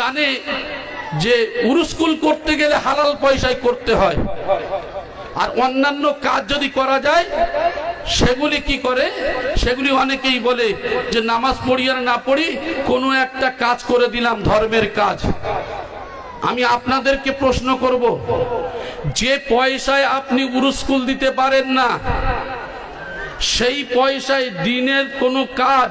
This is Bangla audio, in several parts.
জানে যে উরুস্কুল করতে গেলে হালাল পয়সায় করতে হয়। আর অন্যান্য কাজ যদি করা যায়, সেগুলি কি করে? সেগুলি অনেকেই বলে যে নামাজ পড়ি আর না পড়ি, কোনো একটা কাজ করে দিলাম, ধর্মের কাজ। আমি আপনাদেরকে প্রশ্ন করব, যে পয়সায় আপনি উরুস্কুল দিতে পারেন না সেই পয়সায় দিনের কোনো কাজ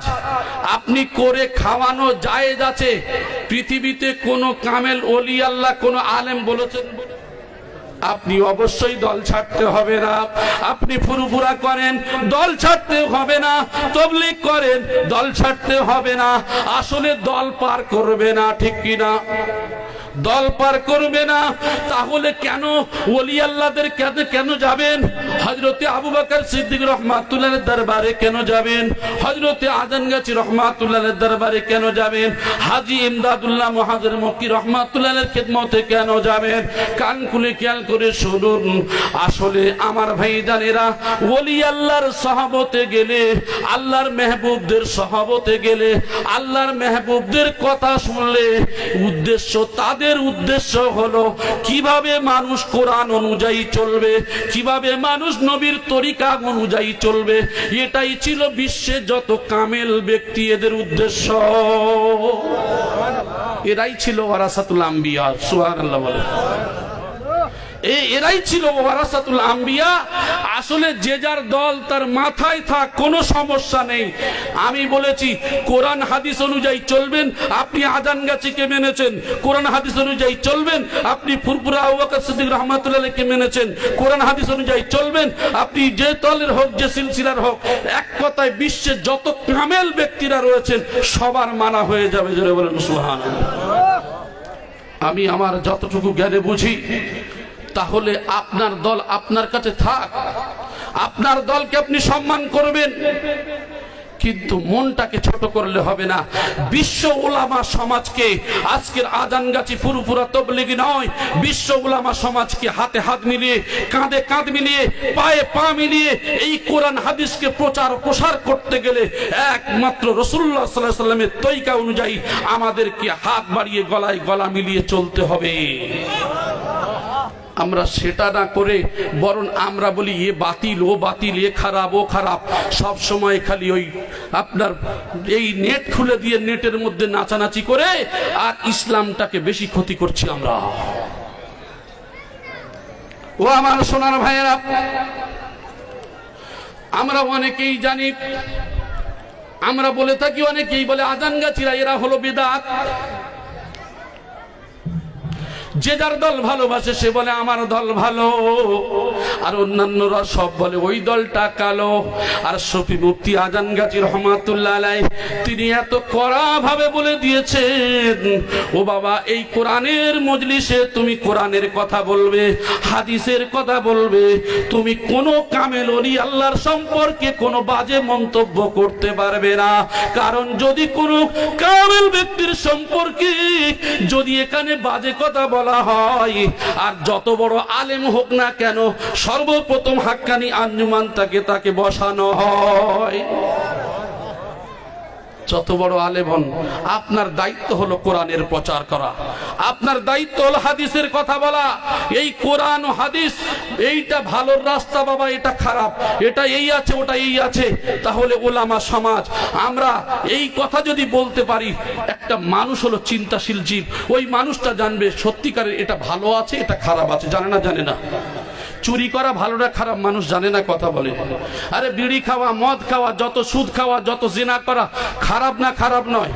আপনি করে খাওয়ানো জায়েজ আছে? পৃথিবীতে কোনো কামেল অলি আল্লাহ, কোনো আলেম বলেছেন? বলে? আপনি অবশ্যই দল ছাড়তে হবে না। আপনি ফুরুফুরা করেন, দল ছাড়তে হবে না। তবলিক করেন, দল ছাড়তে হবে না। আসলে দল পার করবে না, ঠিক কিনা? দল পার করবে না। তাহলে কেন ওলি আল্লাহদের কেন কেন যাবেন? হজরতে আবু বাকর সিদ্দিক রহমাতুল্লাহ দরবারে কেন যাবেন? হজরতে আজান গাছি রহমাতুল্লাহ দরবারে কেন যাবেন? হাজি ইমদাদুল্লাহ মহাজের মক্কি রহমাতুল্লাহের খেদমতে কেন যাবেন? কান খুলে খেয়াল করে শুনুন। আসলে আমার ভাই জানেরা, ওলি আল্লাহর সহাবতে গেলে, আল্লাহর মেহবুবদের সহাবতে গেলে, আল্লাহর মেহবুবদের কথা শুনলে উদ্দেশ্য তাদের উদ্দেশ্য হলো কীভাবে মানুষ কোরআন অনুযায়ী চলবে, কীভাবে মানুষ নবীর তরিকা অনুযায়ী চলবে, এটাই ছিল বিশ্বে যত কামেল ব্যক্তি এদের উদ্দেশ্য। এরাই ছিল ওয়ারাসাতুল আম্বিয়া, সুবহানাল্লাহ বলে। এ- এরাই ছিল ওয়ারাসাতুল আম্বিয়া। আসলে যে যার দল তার মাথায় থাক, কোনো সমস্যা নেই। আমি বলেছি, কোরআন হাদিস অনুযায়ী চলবেন, আপনি আজান গাছিকে মেনেছেন? কোরআন হাদিস অনুযায়ী চলবেন, আপনি ফুরপুরা আবু বকর সিদ্দিক রহমাতুল্লাহকে মেনেছেন? কোরআন হাদিস অনুযায়ী চলবেন, আপনি যে দলের হোক, যে সিলসিলার হোক, এক কথায় বিশ্বে যত কামেল ব্যক্তিরা রয়েছেন, সবার মানা হয়ে যাবে, জোরে বলেন সুহান আমি আমার যতটুকু জ্ঞানে বুঝি তাহলে আপনার দল আপনার কাছে থাক। আপনার দলকে আপনি সম্মান করবেন। কিন্তু মনটাকে ছোট করলে হবে না। বিশ্ব ওলামা সমাজকে আজকের আজানগাছি ফুরুফুরা তবলিগি নয়। বিশ্ব ওলামা সমাজকে হাতে হাত মিলিয়ে, কাঁধে কাঁধ মিলিয়ে, পায়ে পা মিলিয়ে এই কোরআন হাদিসকে প্রচার প্রসার করতে গেলে একমাত্র রসুল্লাহ সাল্লাহ সাল্লামের তৈকা অনুযায়ী আমাদেরকে হাত বাড়িয়ে, গলায় গলা মিলিয়ে চলতে হবে। আমরা সেটা না করে বরং আমরা বলি, এ বাতিল, ও বাতিল, এ খারাপ, ও খারাপ। সব সময় খালি ওই আপনার এই নেট খুলে দিয়ে নেটের মধ্যে নাচানাচি করে আর ইসলামটাকে বেশি ক্ষতি করছি আমরা। ও আমার সোনার ভাইয়েরা, আমরা অনেকেই জানি, আমরা বলে থাকি অনেকেই বলে, আজান গাছিরা, এরা হলো বেদাত। যে যার দল ভালোবাসে সে বলে, আমার দল ভালো। আর অন্যান্যরা সব বলে, ওই দলটা কালো। আর শফি মুফতি আজান গাজী রহমাতুল্লাহ আলাই তিনি এত কড়া ভাবে বলে দিয়েছেন, ও বাবা, এই কোরআনের মজলিসে তুমি কোরআনের কথা বলবে, হাদিসের কথা বলবে। তুমি কোনো কামেল অলি আল্লাহর সম্পর্কে কোনো বাজে মন্তব্য করতে পারবে না। কারণ যদি কোনো কামেল ব্যক্তির সম্পর্কে যদি এখানে বাজে কথা বলা হয়। আর যত বড় আলেম হোক না কেন, সর্বপ্রথম হাক্কানি আঞ্জুমান তাকে তাকে বসানো হয়। যত বড় আলেম হন, আপনার দায়িত্ব হলো কোরআনের প্রচার করা। আপনার দায়িত্ব হলো হাদিসের কথা বলা। এই কোরআন ও হাদিস, এইটা ভালোর রাস্তা বাবা, এটা খারাপ। এটা এই আছে, ওটা এই আছে। তাহলে ওলামা সমাজ, আমরা এই কথা যদি বলতে পারি, একটা মানুষ হলো চিন্তাশীল জীব। ওই মানুষটা জানবে সত্যিকারের এটা ভালো আছে, এটা খারাপ আছে, জানে না জানে না। চুরি করা ভালো না, খারাপ মানুষ জানে না কথা বলে। আরে বিড়ি খাওয়া, মদ খাওয়া, যত সুদ খাওয়া, যত জেনা করা, খারাপ না, খারাপ নয়।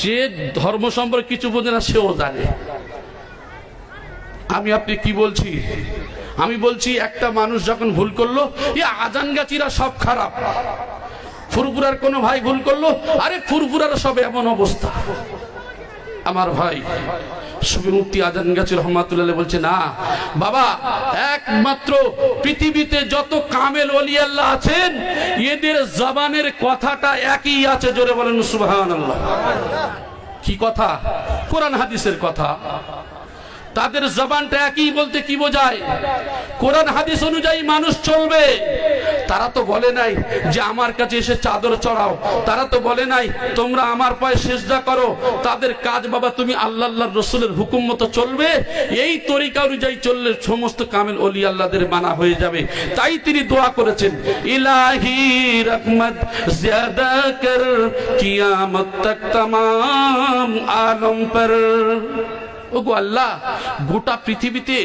যে ধর্ম সম্পর্কে কিছু বোঝে না, সেও জানে। আমি আপনি কি বলছি? আমি বলছি, একটা মানুষ যখন ভুল করল, এ আজান গাছিরা সব খারাপ। ফুরফুরার কোনো ভাই ভুল করল, আরে ফুরফুরার সব এমন অবস্থা। আমার ভাই সুবিমুক্তি আজান গাছি রহমাতুল্লাহ বলছে, না, বাবা, একমাত্র পৃথিবীতে যত কামেল অলি আল্লাহ আছেন, এদের জবানের কথাটা একই আছে, জোরে বলেন সুবাহ কি কথা? কোরআন হাদিসের কথা। তাদের জবানটা একই বলতে কি বোঝায়? কোরআন, হাদিস অনুযায়ী মানুষ চলবে। তারা তো বলে নাই যে আমার কাছে এসে চাদর চড়াও। তারা তো বলে নাই, তোমরা আমার পায়ে সেজদা করো। তাদের কাজ বাবা, তুমি আল্লাহ আল্লাহ রসুলের হুকুম মতো চলবে। এই তরিকা অনুযায়ী চললে সমস্ত কামেল অলি আল্লাহদের মানা হয়ে যাবে। তাই তিনি দোয়া করেছেন, ইলাহি রহমত, জিয়াদা কর, কিয়ামত তক তমাম আলম পর। ওগো আল্লাহ, গোটা পৃথিবীতে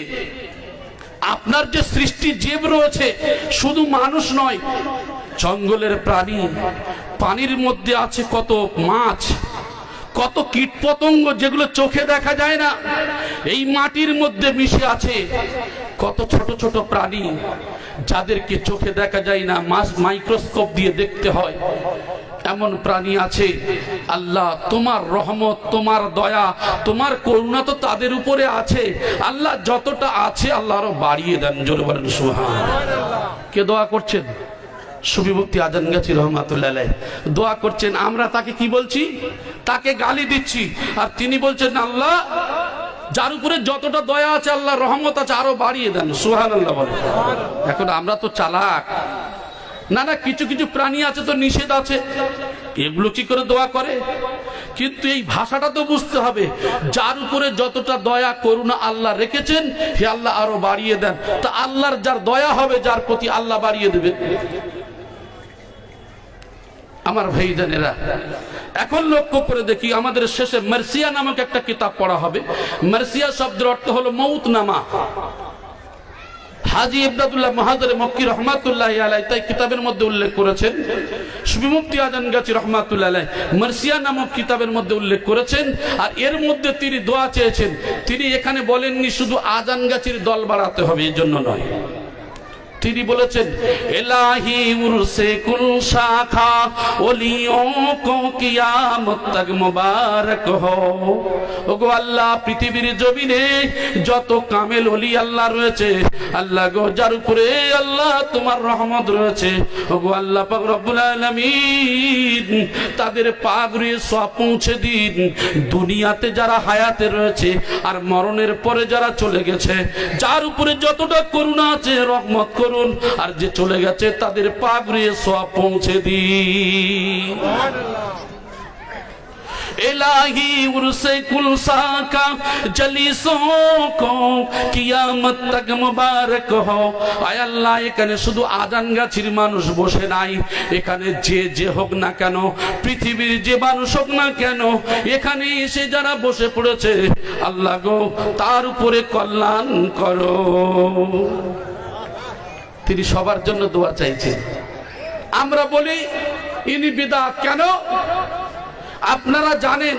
আপনার যে সৃষ্টি জীব রয়েছে, শুধু মানুষ নয়, জঙ্গলের প্রাণী, পানির মধ্যে আছে কত মাছ, কত কীট পতঙ্গ যেগুলো চোখে দেখা যায় না, এই মাটির মধ্যে মিশে আছে কত ছোট ছোট প্রাণী, যাদেরকে চোখে দেখা যায় না মাস মাইক্রোস্কোপ দিয়ে দেখতে হয়। এমন প্রাণী আছে। আল্লাহ, তোমার রহমত, তোমার দয়া, তোমার করুণা তো তাদের উপরে আছে। আল্লাহ যতটা আছে আল্লাহ আরও বাড়িয়ে দেন, জোরে বলেন সুহান কে দোয়া করছেন? সুবিভক্তি আজান গাছি, রহমাতুল্লাহ দোয়া করছেন, আমরা তাকে কি বলছি? তাকে গালি দিচ্ছি। আর তিনি বলছেন, আল্লাহ, যার উপরে যতটা দয়া আছে আল্লাহ রহমত আছে, আরও বাড়িয়ে দেন। সুহান আল্লাহ বলে এখন আমরা তো চালাক। না না, কিছু কিছু প্রাণী আছে তো, নিষেধ আছে। এগুলো কি করে দোয়া করে? কিন্তু এই ভাষাটা তো বুঝতে হবে। যার উপরে যতটা দয়া, করুণা আল্লাহ রেখেছেন, হে আল্লাহ আরও বাড়িয়ে দেন। তা আল্লাহর যার দয়া হবে, যার প্রতি আল্লাহ বাড়িয়ে দেবে। আমার ভাইজানেরা, এখন লক্ষ্য করে দেখি আমাদের শেষে মার্সিয়া নামক একটা কিতাব পড়া হবে। মার্সিয়া শব্দের অর্থ হলো মৌত নামা হাজি ইবদাদুল্লাহ মাহাদারে মক্কি রহমাতুল্লাহ আলাই তাই কিতাবের মধ্যে উল্লেখ করেছেন। সুবিমুক্তি আজান গাছি রহমাতুল্লাহ আলাই মার্সিয়া নামক কিতাবের মধ্যে উল্লেখ করেছেন। আর এর মধ্যে তিনি দোয়া চেয়েছেন। তিনি এখানে বলেননি শুধু আজান গাছির দল বাড়াতে হবে এই জন্য নয়। তিনি বলেছেন, এলাহি উরসে কুল শাখা ওলিও কো কিয়ামত তক মুবারক হো। ওগো আল্লাহ, পৃথিবীর জমিনে যত কামেল ওলি আল্লাহ রয়েছে, আল্লাহ গো, যার উপরে আল্লাহ তোমার রহমত রয়েছে, ওগো আল্লাহ পাক রব্বুল আলামিন তাদের পাগড়ি সব পৌঁছে দিন। দুনিয়াতে যারা হায়াতে রয়েছে আর মরণের পরে যারা চলে গেছে, যার উপরে যতটা করুণা আছে, রহমত করুন। আর যে চলে গেছে তাদের পাগড়ি সব পৌঁছে দিন इलाही उर्से कुल साका जलीसों को কিয়ামত তক মুবারক হো আয় আল্লাহ এখানে শুধু আজান গাছির মানুষ বসে নাই এখানে যে যে হোক না কেন পৃথিবীর যে মানুষ হোক না কেন এখানে এসে যারা বসে পড়েছে আল্লাহ গো তার উপরে কল্যাণ করো তিনি সবার জন্য দোয়া চাইছেন। আমরা বলি, ইনি বিদাত কেন? আপনারা জানেন,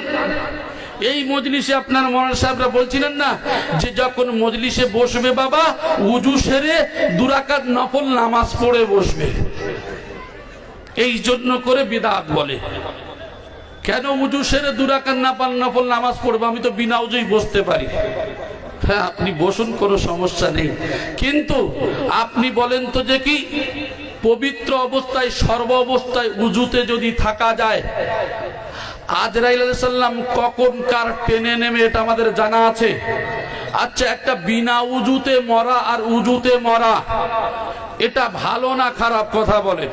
এই মজলিসে আপনার মরান সাহেবরা বলছিলেন না যে যখন মজলিসে বসবে বাবা, উজু সেরে দুরাকাত নফল নামাজ পড়ে বসবে। এই জন্য করে বিদাত বলে। কেন উজু সেরে দুরাকাত নাপাল নফল নামাজ পড়ব? আমি তো বিনা উজুই বসতে পারি। হ্যাঁ আপনি বসুন, কোনো সমস্যা নেই। কিন্তু আপনি বলেন তো যে কি, পবিত্র অবস্থায়, সর্ব অবস্থায় উজুতে যদি থাকা যায়, আজরাইল সাল্লাম কখন কার টেনে নেমে এটা আমাদের জানা আছে? আচ্ছা একটা বিনা উজুতে মরা আর উজুতে মরা, এটা ভালো না খারাপ কথা বলে?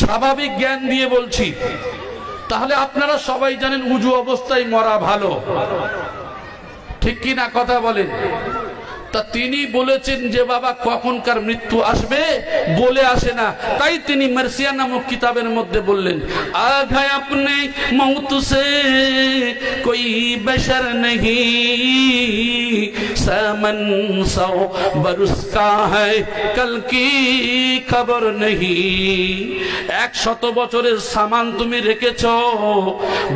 স্বাভাবিক জ্ঞান দিয়ে বলছি, তাহলে আপনারা সবাই জানেন উজু অবস্থায় মরা ভালো। ঠিক কি না কথা বলেন। তা তিনি বলেছেন যে বাবা, কখনকার মৃত্যু আসবে বলে আসে না। তাই তিনি মার্সিয়া নামক কিতাবের মধ্যে বললেন, আঘায় আপনি মৌত সে কই বেসর নেই সামন সৌ বরুস্কা হয় কাল কি খবর নেই এক শত বছরের সামান তুমি রেখেছ,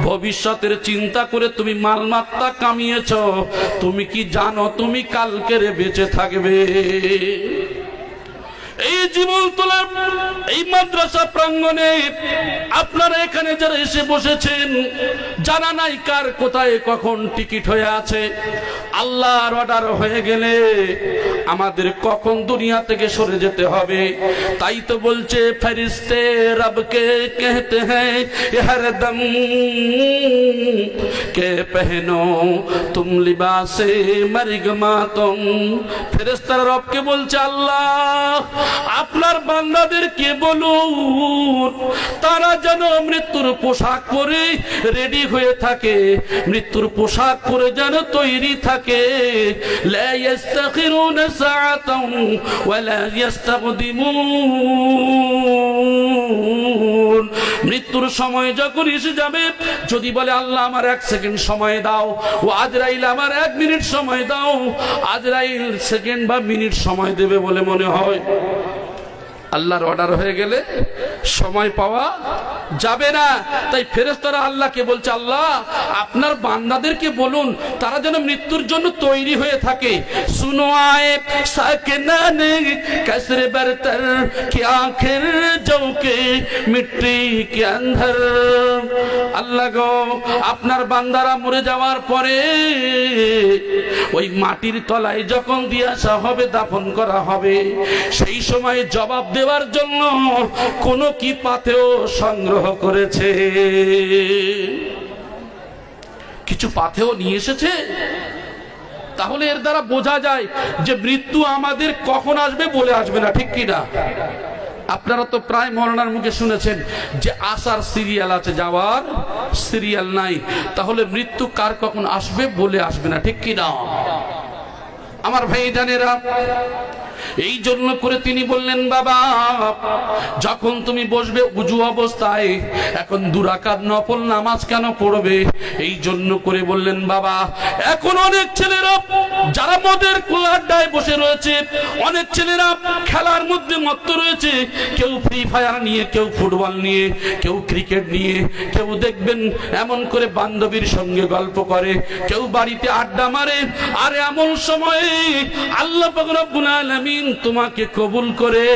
ভবিষ্যতের চিন্তা করে তুমি মালমাত্রা কামিয়েছ। তুমি কি জানো তুমি কালকের বেঁচে থাকবে। এই জীবন তোলা এই মাদ্রাসা প্রাঙ্গণে আপনারা এখানে যারা এসে বসেছেন, জানা নাই কার কোথায় কখন টিকিট হয়ে আছে। আল্লাহর অর্ডার হয়ে গেলে আমাদের কখন দুনিয়া থেকে সরে যেতে হবে। তাই তো বলছে ফেরিস্তে রবকে কেহতে হ্যাঁ হরদম কে পেহনো, তুম লিবাসে মরিগমা তুম। ফেরেস্তারা রবকে বলছে, আল্লাহ আপনার বান্দাদের বান্দাদেরকে বলুন, তারা যেন মৃত্যুর পোশাক পরে রেডি হয়ে থাকে। মৃত্যুর পোশাক পরে যেন তৈরি থাকে। মৃত্যুর সময় যখন এসে যাবে, যদি বলে, আল্লাহ আমার এক সেকেন্ড সময় দাও, ও আজরাইল আমার এক মিনিট সময় দাও। আজরাইল সেকেন্ড বা মিনিট সময় দেবে বলে মনে হয়। আল্লাহর অর্ডার হয়ে গেলে সময় পাওয়া যাবে না। তাই ফেরেস্তারা আল্লাহকে বলছে, আল্লাহ, আপনার বান্দাদেরকে বলুন, তারা যেন মৃত্যুর জন্য তৈরি হয়ে থাকে। সুনো কে আল্লাহ গো, আপনার বান্দারা মরে যাওয়ার পরে ওই মাটির তলায় যখন দিয়ে আসা হবে, দাফন করা হবে, সেই সময় জবাব দেওয়ার জন্য কোনো কি পাতেও সংগ্রহ করেছে? কিছু পাথেও নিয়ে এসেছে? তাহলে এর দ্বারা বোঝা যায় যে মৃত্যু আমাদের কখন আসবে বলে আসবে না, ঠিক কি না? আপনারা তো প্রায় মরণার মুখে শুনেছেন যে আসার সিরিয়াল আছে, যাওয়ার সিরিয়াল নাই। তাহলে মৃত্যু কার কখন আসবে বলে আসবে না, ঠিক কি না? আমার ভাই জানেরা এই জন্য করে তিনি বললেন, বাবা, যখন তুমি বসবে উজু অবস্থায়, এখন দুরাকাত নফল নামাজ কেন পড়বে? এই জন্য করে বললেন, বাবা, এখন অনেক ছেলেরা যারা মদের আড্ডায় বসে রয়েছে, অনেক ছেলেরা খেলার মধ্যে মত্ত রয়েছে, কেউ ফ্রি ফায়ার নিয়ে, কেউ ফুটবল নিয়ে, কেউ ক্রিকেট নিয়ে, কেউ দেখবেন এমন করে বান্ধবীর সঙ্গে গল্প করে, কেউ বাড়িতে আড্ডা মারে, আর এমন সময়ে আল্লাহ রব্বুল আলামিন তোমাকে কবুল করে।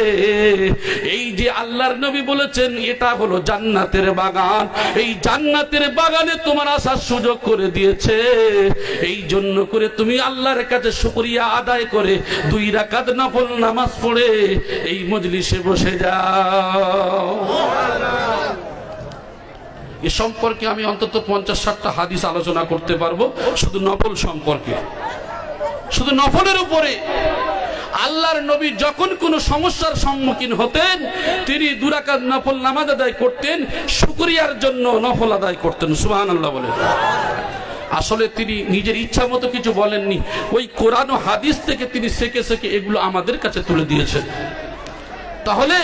এই যে আল্লাহর নবী বলেছেন, এটা হলো জান্নাতের বাগান। এই জান্নাতের বাগানে তোমার আসার সুযোগ করে দিয়েছে। এই জন্য করে তুমি আল্লাহর কাছে শুকরিয়া আদায় করে দুই রাকাত নফল নামাজ পড়ে এই মজলিসে বসে যাও। এ সম্পর্কে আমি অন্তত পঞ্চাশ ষাটটা হাদিস আলোচনা করতে পারব, শুধু নফল সম্পর্কে। শুধু নফলের উপরে। আল্লাহর নবী যখন কোনো সমস্যার সম্মুখীন হতেন, তিনি দুরাকাত নফল নামাজ আদায় করতেন, শুকরিয়ার জন্য নফল আদায় করতেন। সুবহান আল্লাহ বলে আসলে তিনি নিজের ইচ্ছা মতো কিছু বলেননি। ওই কোরআন ও হাদিস থেকে তিনি সেকে সেকে এগুলো আমাদের কাছে তুলে দিয়েছেন। তাহলে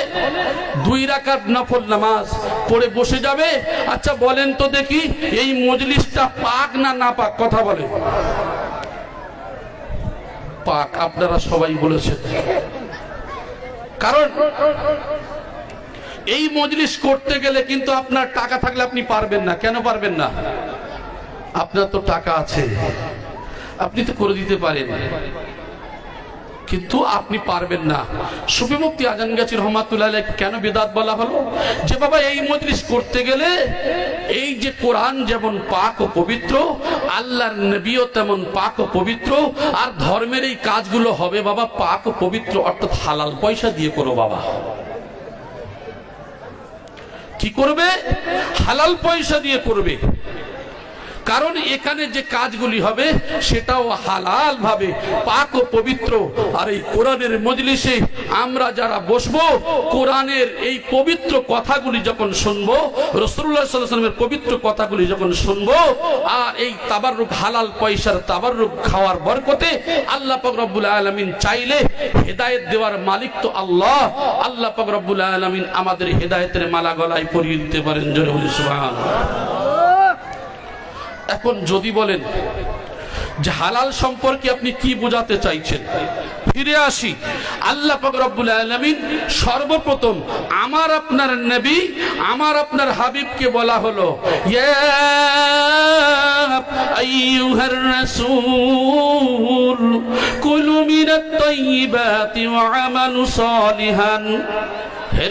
দুই রাকাত নফল নামাজ পড়ে বসে যাবে। আচ্ছা বলেন তো দেখি, এই মজলিসটা পাক না না পাক? কথা বলে পাক আপনারা সবাই বলেছেন। কারণ এই মজলিস করতে গেলে কিন্তু আপনার টাকা থাকলে আপনি পারবেন না। কেন পারবেন না? আপনার তো টাকা আছে। আপনি তো করে দিতে পারেন। কিন্তু আপনি পারবেন না। সুফি মুক্তি আজান গাছি রহমাতুল্লাহ কেন বেদাত বলা হলো? যে বাবা এই মজলিস করতে গেলে এই যে কোরআন যেমন পাক ও পবিত্র আল্লাহর নবীও তেমন পাক ও পবিত্র, আর ধর্মের এই কাজগুলো হবে বাবা পাক ও পবিত্র, অর্থাৎ হালাল পয়সা দিয়ে করো বাবা। কি করবে? হালাল পয়সা দিয়ে করবে। কারণ এখানে যে কাজগুলি হবে সেটাও হালাল ভাবে, পাক ও পবিত্র। আর এই কোরআনের মজলিসে আমরা যারা বসবো, কোরআনের এই পবিত্র কথাগুলি যখন শুনব রসুল্লাহ পবিত্র কথাগুলি যখন শুনব, আর এই তাবাররুক হালাল পয়সার তাবাররুক খাওয়ার বরকতে আল্লাহ রব্বুল আলামিন চাইলে হেদায়েত দেওয়ার মালিক তো আল্লাহ। আল্লাহ রব্বুল আলামিন আমাদের হেদায়েতের মালা গলায় পরিয়ে দিতে পারেন জোরে সুবহানাল্লাহ। এখন যদি বলেন যে হালাল সম্পর্কে আপনি কি বোঝাতে চাইছেন, ফিরে আসি। আল্লাহ রব্বুল আলমিন সর্বপ্রথম আমার আপনার নবী, আমার আপনার হাবিবকে বলা হলো কুলু মিনাত তাইয়িবাতি হে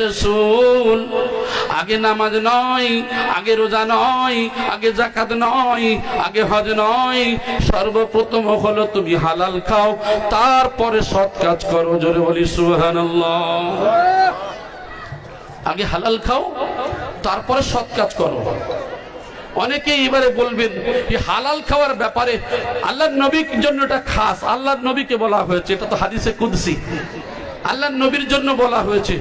আগে নামাজ নয়, আগে রোজা নয়, আগে জাকাত নয়, আগে হজ নয়, সর্বপ্রথম হলো তুমি হালাল খাও, তারপরে সৎ কাজ করো, জোরে বলি সুবহানাল্লাহ। আগে হালাল খাও, তারপরে সৎ কাজ করো। অনেকে এবারে বলবেন হালাল খাওয়ার ব্যাপারে আল্লাহর নবীর জন্য এটা খাস, আল্লাহর নবীকে বলা হয়েছে, এটা তো হাদিসে কুদসি। আল্লাহর নবীর জন্য বলা হয়েছে।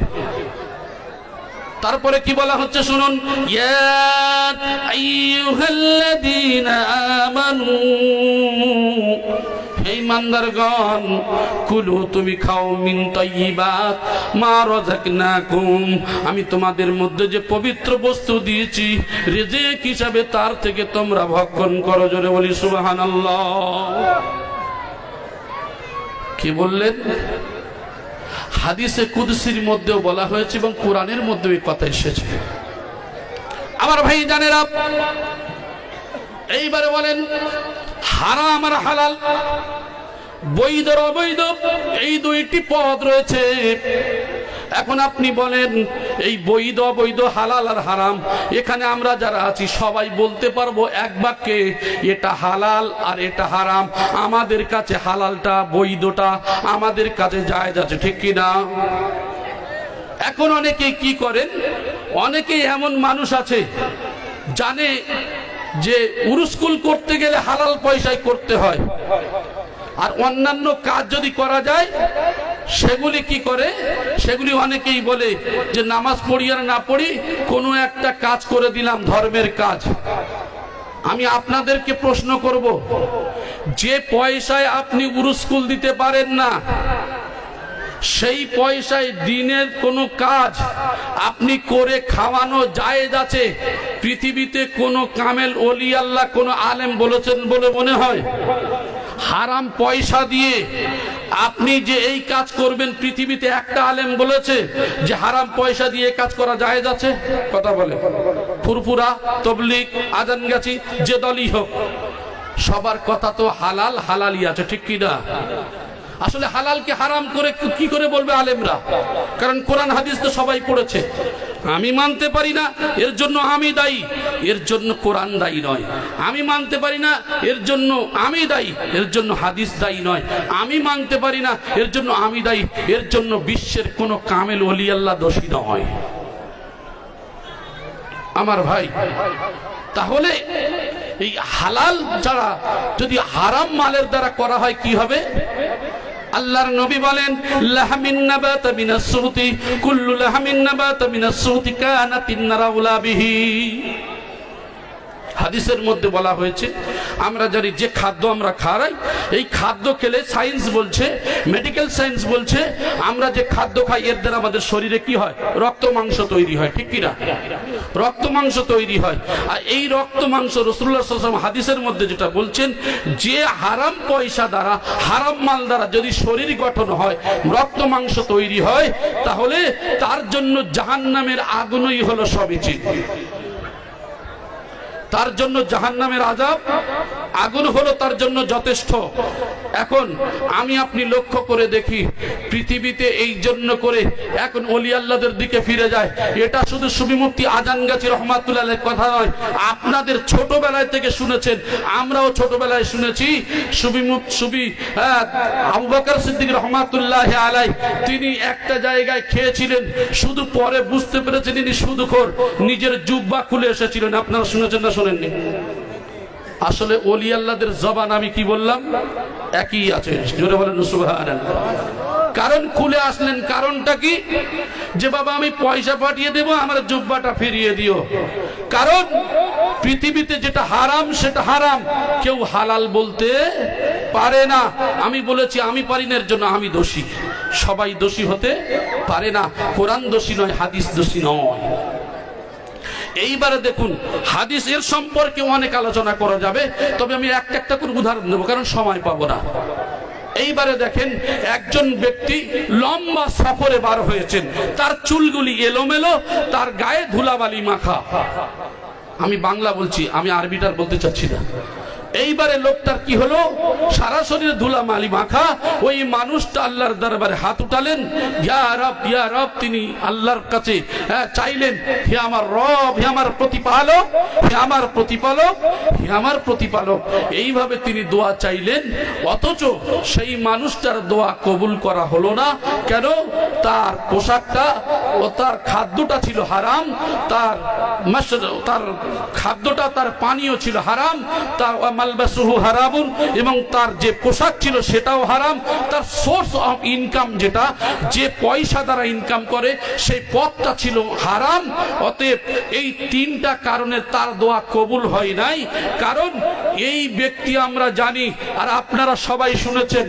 তারপরে কি বলা হচ্ছে শুনুন? ইমানদারগণ, কুলু তুমি খাও মিন আমি তোমাদের মধ্যে যে পবিত্র বস্তু দিয়েছি, রিজিক হিসাবে তার থেকে তোমরা ভক্ষণ করো জোরে বলি সুবহানাল্লাহ। কি বললেন? হাদিসে কুদসির মধ্যেও বলা হয়েছে এবং কোরআনের মধ্যেও এই কথা এসেছে। আমার ভাই জানের, এইবারে বলেন হারা আমার হালাল, বৈধ অবৈধ, এই দুইটি পদ রয়েছে। এখন আপনি বলেন, এই বৈধ অবৈধ হালাল আর হারাম, এখানে আমরা যারা আছি সবাই বলতে পারব এক বাক্যে, এটা হালাল আর এটা হারাম। আমাদের কাছে হালালটা, বৈধটা আমাদের কাছে জায়েজ আছে, ঠিক কি না? এখন অনেকে কি করেন? অনেকে এমন মানুষ আছে, জানে যে উরুস্কুল করতে গেলে হালাল পয়সায় করতে হয়। আর অন্যান্য কাজ যদি করা যায় সেগুলি কি করে? সেগুলি অনেকেই বলে যে নামাজ পড়ি আর না পড়ি, কোনো একটা কাজ করে দিলাম ধর্মের কাজ। আমি আপনাদেরকে প্রশ্ন করব, যে পয়সায় আপনি উরুস্কুল দিতে পারেন না, সেই পয়সায় দিনের কোনো কাজ আপনি করে খাওয়ানো জায়েজ আছে? পৃথিবীতে কোনো কামেল অলি আল্লাহ, কোনো আলেম বলেছেন বলে মনে হয়? হারাম পয়সা দিয়ে আপনি যে এই কাজ করবেন, পৃথিবীতে একটা আলেম বলেছে যে হারাম পয়সা দিয়ে কাজ করা জায়েজ আছে? কথা বলে। ফুরফুরা তবলিক আজান গাছি যে দলই হোক, সবার কথা তো হালাল হালালই আছে, ঠিক কি না আসলে হালালকে হারাম করে কি করে বলবে আলেমরা? কারণ কোরআন হাদিস তো সবাই পড়েছে। আমি মানতে পারি না, এর জন্য আমি দায়ী। এর জন্য কোরআন দায়ী নয়। আমি মানতে পারি না, এর জন্য আমি দায়ী। এর জন্য হাদিস দায়ী নয়। আমি মানতে পারি না, এর জন্য আমি দায়ী। এর জন্য বিশ্বের কোনো কামেল অলি আল্লাহ দোষী নয়। আমার ভাই, তাহলে এই হালাল ছাড়া যদি হারাম মালের দ্বারা করা হয়, কি হবে? আল্লাহর নবী বলেন, লাহমিন নাবাতা মিনাস সুহতি কুল্লু লাহমিন নাবাতা মিনাস সুহতি কানাতিন নারাউলা বিহি। হাদিসের মধ্যে বলা হয়েছে, আমরা জানি যে খাদ্য আমরা খাই এই খাদ্য খেলে সায়েন্স বলছে মেডিকেল সায়েন্স বলছে, আমরা যে খাদ্য খাই, এর দ্বারা আমাদের শরীরে কি হয়? রক্ত মাংস তৈরি হয়, ঠিক কিনা? রক্ত মাংস তৈরি হয়। আর এই রক্ত মাংস রসুল্লাহ সাল্লাম হাদিসের মধ্যে যেটা বলছেন, যে হারাম পয়সা দ্বারা, হারাম মাল দ্বারা যদি শরীর গঠন হয়, রক্ত মাংস তৈরি হয়, তাহলে তার জন্য জাহান্নামের আগুনই হলো সবিচিত তার জন্য জাহান্নামের আজাব আগুন হলো তার জন্য যথেষ্ট। এখন আমি আপনি লক্ষ্য করে দেখি পৃথিবীতে এই জন্য করে এখন অলি আল্লাদের দিকে ফিরে যায়। এটা শুধু সুবিমুক্তি আজান গাছি রহমাতুল্লাহ কথা নয় আপনাদের ছোটবেলায় থেকে শুনেছেন আমরাও ছোটবেলায় শুনেছি সুবিমুখ সুবি হ্যাঁ, আবু বকর সিদ্দিক রহমাতুল্লাহ আলাই তিনি একটা জায়গায় খেয়েছিলেন শুধু পরে বুঝতে পেরেছেন তিনি শুধু নিজের জুব্বা খুলে এসেছিলেন। আপনারা শুনেছেন না শোনেননি। আসলে অলি আল্লাদের জবান আমি কি বললাম? একই আছে। জোরে বলেন কারণ খুলে আসলেন কারণটা কি? যে বাবা, আমি পয়সা পাঠিয়ে দেব, আমার জুব্বাটা ফিরিয়ে দিও। কারণ পৃথিবীতে যেটা হারাম, সেটা হারাম। কেউ হালাল বলতে পারে না। আমি বলেছি, আমি পারি না এর জন্য আমি দোষী। সবাই দোষী হতে পারে না। কোরআন দোষী নয়, হাদিস দোষী নয়। এইবারে দেখুন হাদিস এর সম্পর্কে অনেক আলোচনা করা যাবে, তবে আমি একটা একটা করে উদাহরণ দেবো, কারণ সময় পাবো না। এইবারে দেখেন, একজন ব্যক্তি লম্বা সফরে বার হয়েছেন, তার চুলগুলি এলোমেলো, তার গায়ে ধুলাবালি মাখা। আমি বাংলা বলছি, আমি আরবিটার বলতে চাচ্ছি না। এইবারে লোকটার কি হলো? সারা শরীরে ধুলা মালি মাখা ওই মানুষটা আল্লাহর দরবারে হাত উঠালেন। তিনি আল্লাহর কাছে হ্যাঁ, চাইলেন হে আমার রব হে আমার প্রতিপালক হে আমার প্রতিপালক হে আমার প্রতিপালক। এইভাবে তিনি দোয়া চাইলেন অথচ সেই মানুষটার দোয়া কবুল করা হলো না। কেন? তার পোশাকটা ও তার খাদ্যটা ছিল হারাম তার তার খাদ্যটা তার পানীয় ছিল হারাম তার হারামুন এবং তার যে পোশাক ছিল সেটাও হারাম। তার সোর্স অফ ইনকাম যেটা, যে পয়সা দ্বারা ইনকাম করে, সেই পথটা ছিল হারাম। অতএব এই তিনটা কারণে তার দোয়া কবুল হয় নাই। কারণ এই ব্যক্তি আমরা জানি, আর আপনারা সবাই শুনেছেন,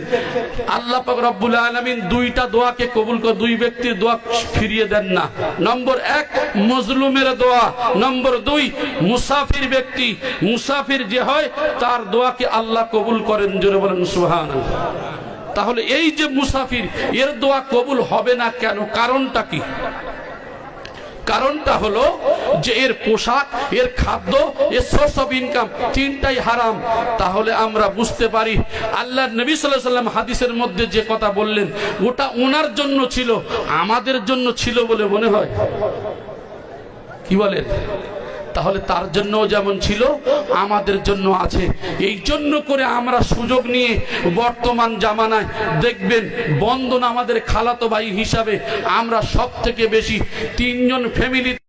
আল্লাহ রব্বুল আলামিন দুইটা দোয়াকে কবুল করে, দুই ব্যক্তির দোয়া ফিরিয়ে দেন না। নম্বর এক, মজলুমের দোয়া। নম্বর দুই, মুসাফির ব্যক্তি। মুসাফির যে হয় তার দোয়াকে আল্লাহ কবুল করেন, জোরে বলেন সুহান তাহলে এই যে মুসাফির, এর দোয়া কবুল হবে না কেন? কারণটা কি? কারণটা হলো যে এর পোশাক, এর খাদ্য, এর সোর্স অফ ইনকাম তিনটাই হারাম। তাহলে আমরা বুঝতে পারি, আল্লাহ নবী সাল্লাহ সাল্লাম হাদিসের মধ্যে যে কথা বললেন, ওটা ওনার জন্য ছিল, আমাদের জন্য ছিল বলে মনে হয়। কি বলেন? তাহলে তার জন্য যেমন ছিল, আমাদের জন্য আছে। এই জন্য করে আমরা সুযোগ নিয়ে বর্তমান জামানায় দেখবেন, বন্ধন আমাদের খালাতো ভাই হিসাবে আমরা সব থেকে বেশি তিনজন ফ্যামিলি